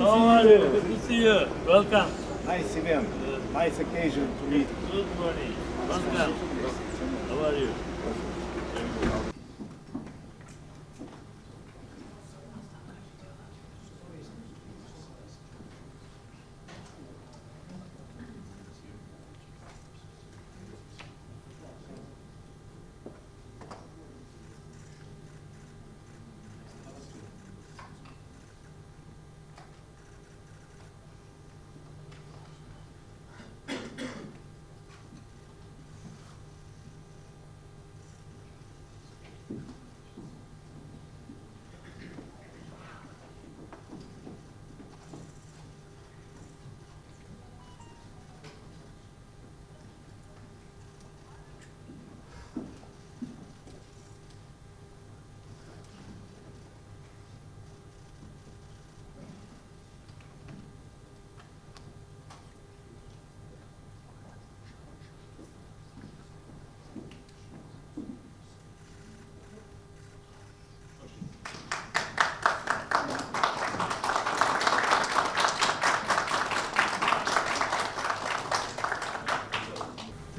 How are you? Good to see you. Welcome. Nice event, nice occasion to meet. Good morning. Welcome. How are you?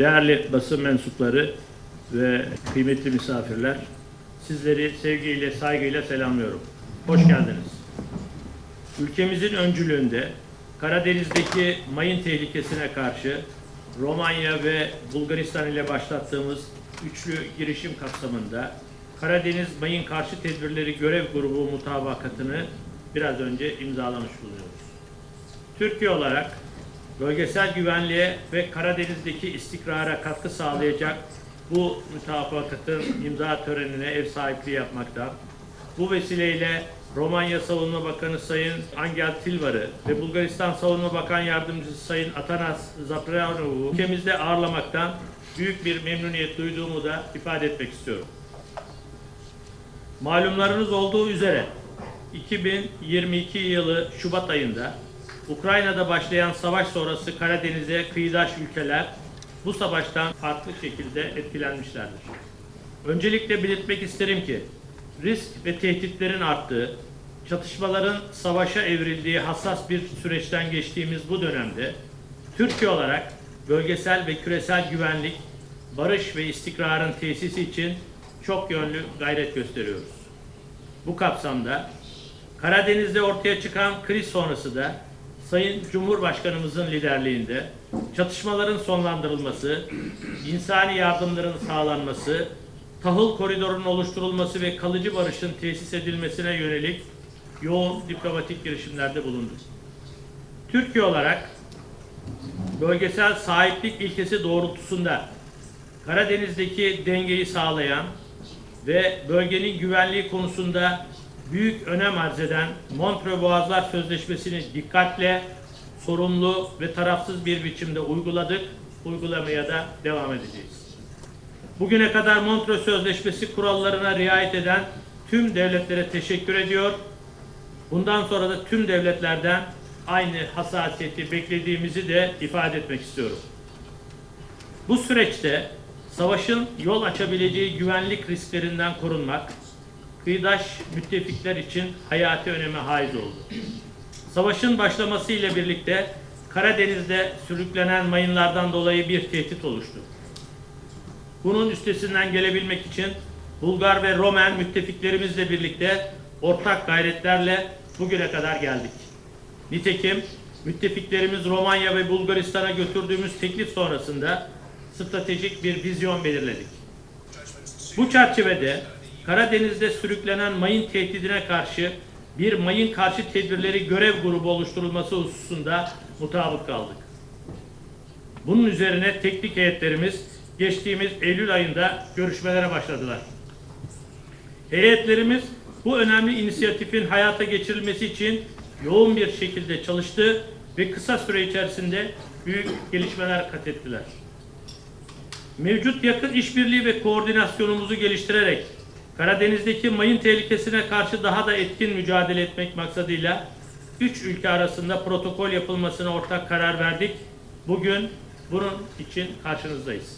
Değerli basın mensupları ve kıymetli misafirler, sizleri sevgiyle, saygıyla selamlıyorum. Hoş geldiniz. Ülkemizin öncülüğünde Karadeniz'deki mayın tehlikesine karşı Romanya ve Bulgaristan ile başlattığımız üçlü girişim kapsamında Karadeniz Mayın Karşı Tedbirleri Görev Grubu mutabakatını biraz önce imzalamış bulunuyoruz. Türkiye olarak bölgesel güvenliğe ve Karadeniz'deki istikrara katkı sağlayacak bu mutabakatın imza törenine ev sahipliği yapmakta. Bu vesileyle Romanya Savunma Bakanı Sayın Angel Tilvar'ı ve Bulgaristan Savunma Bakan Yardımcısı Sayın Atanas Zaprianov'u ülkemizde ağırlamaktan büyük bir memnuniyet duyduğumu da ifade etmek istiyorum. Malumlarınız olduğu üzere 2022 yılı Şubat ayında Ukrayna'da başlayan savaş sonrası Karadeniz'e kıyıdaş ülkeler bu savaştan farklı şekilde etkilenmişlerdir. Öncelikle belirtmek isterim ki risk ve tehditlerin arttığı, çatışmaların savaşa evrildiği hassas bir süreçten geçtiğimiz bu dönemde Türkiye olarak bölgesel ve küresel güvenlik, barış ve istikrarın tesisi için çok yönlü gayret gösteriyoruz. Bu kapsamda Karadeniz'de ortaya çıkan kriz sonrası da Sayın Cumhurbaşkanımızın liderliğinde çatışmaların sonlandırılması, insani yardımların sağlanması, tahıl koridorunun oluşturulması ve kalıcı barışın tesis edilmesine yönelik yoğun diplomatik girişimlerde bulundu. Türkiye olarak bölgesel sahiplik ilkesi doğrultusunda Karadeniz'deki dengeyi sağlayan ve bölgenin güvenliği konusunda büyük önem arz eden Montreux Boğazlar Sözleşmesi'ni dikkatle, sorumlu ve tarafsız bir biçimde uyguladık, uygulamaya da devam edeceğiz. Bugüne kadar Montreux Sözleşmesi kurallarına riayet eden tüm devletlere teşekkür ediyor. Bundan sonra da tüm devletlerden aynı hassasiyeti beklediğimizi de ifade etmek istiyorum. Bu süreçte savaşın yol açabileceği güvenlik risklerinden korunmak, kıyıdaş müttefikler için hayati öneme haiz oldu. Savaşın başlaması ile birlikte Karadeniz'de sürüklenen mayınlardan dolayı bir tehdit oluştu. Bunun üstesinden gelebilmek için Bulgar ve Romen müttefiklerimizle birlikte ortak gayretlerle bugüne kadar geldik. Nitekim müttefiklerimiz Romanya ve Bulgaristan'a götürdüğümüz teklif sonrasında stratejik bir vizyon belirledik. Bu çerçevede Karadeniz'de sürüklenen mayın tehdidine karşı bir mayın karşı tedbirleri görev grubu oluşturulması hususunda mutabık kaldık. Bunun üzerine teknik heyetlerimiz geçtiğimiz Eylül ayında görüşmelere başladılar. Heyetlerimiz bu önemli inisiyatifin hayata geçirilmesi için yoğun bir şekilde çalıştı ve kısa süre içerisinde büyük gelişmeler kat ettiler. Mevcut yakın işbirliği ve koordinasyonumuzu geliştirerek Karadeniz'deki mayın tehlikesine karşı daha da etkin mücadele etmek maksadıyla üç ülke arasında protokol yapılmasına ortak karar verdik. Bugün bunun için karşınızdayız.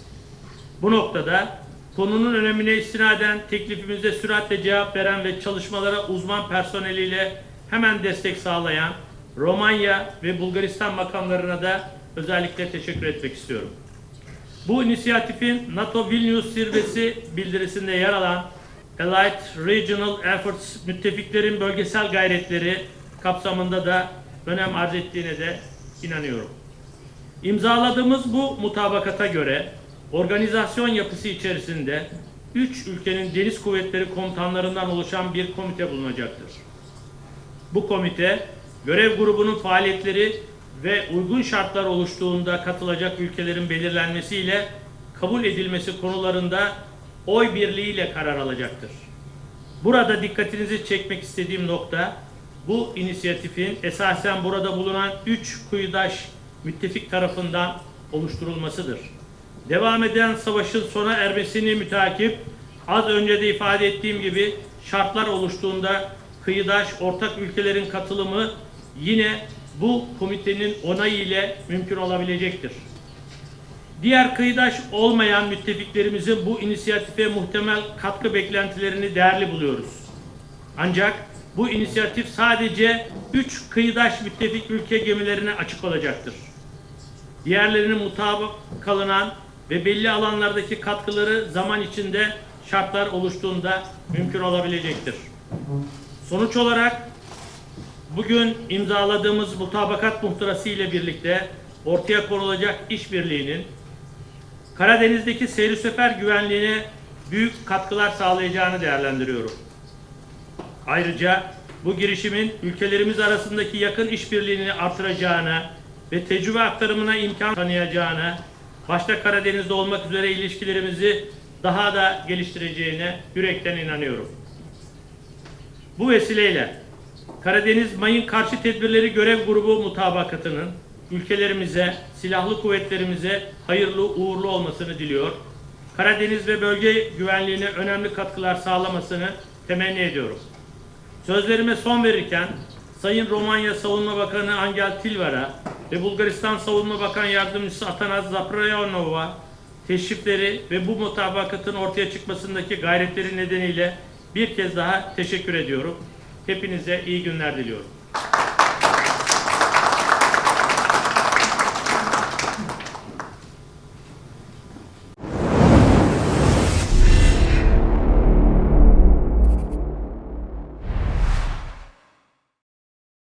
Bu noktada konunun önemine istinaden teklifimize süratle cevap veren ve çalışmalara uzman personeliyle hemen destek sağlayan Romanya ve Bulgaristan makamlarına da özellikle teşekkür etmek istiyorum. Bu inisiyatifin NATO Vilnius zirvesi bildirisinde yer alan Allied Regional Efforts müttefiklerin bölgesel gayretleri kapsamında da önem arz ettiğine de inanıyorum. İmzaladığımız bu mutabakata göre organizasyon yapısı içerisinde üç ülkenin deniz kuvvetleri komutanlarından oluşan bir komite bulunacaktır. Bu komite görev grubunun faaliyetleri ve uygun şartlar oluştuğunda katılacak ülkelerin belirlenmesiyle kabul edilmesi konularında oy birliğiyle karar alacaktır. Burada dikkatinizi çekmek istediğim nokta bu inisiyatifin esasen burada bulunan üç kuyudaş müttefik tarafından oluşturulmasıdır. Devam eden savaşın sona ermesini mütakip az önce de ifade ettiğim gibi şartlar oluştuğunda kıyıdaş ortak ülkelerin katılımı yine bu komitenin onayı ile mümkün olabilecektir. Diğer kıyıdaş olmayan müttefiklerimizin bu inisiyatife muhtemel katkı beklentilerini değerli buluyoruz. Ancak bu inisiyatif sadece 3 kıyıdaş müttefik ülke gemilerine açık olacaktır. Diğerlerinin mutabık kalınan ve belli alanlardaki katkıları zaman içinde şartlar oluştuğunda mümkün olabilecektir. Sonuç olarak bugün imzaladığımız mutabakat muhtırası ile birlikte ortaya konulacak işbirliğinin Karadeniz'deki seyir sefer güvenliğine büyük katkılar sağlayacağını değerlendiriyorum. Ayrıca bu girişimin ülkelerimiz arasındaki yakın işbirliğini artıracağına ve tecrübe aktarımına imkan tanıyacağına, başta Karadeniz'de olmak üzere ilişkilerimizi daha da geliştireceğine yürekten inanıyorum. Bu vesileyle Karadeniz Mayın Karşı Tedbirleri Görev Grubu mutabakatının ülkelerimize, silahlı kuvvetlerimize hayırlı uğurlu olmasını diliyor. Karadeniz ve bölge güvenliğine önemli katkılar sağlamasını temenni ediyorum. Sözlerime son verirken Sayın Romanya Savunma Bakanı Angel Tilvar'a ve Bulgaristan Savunma Bakan Yardımcısı Atanas Zaprayanov'a teşrifleri ve bu mutabakatın ortaya çıkmasındaki gayretleri nedeniyle bir kez daha teşekkür ediyorum. Hepinize iyi günler diliyorum.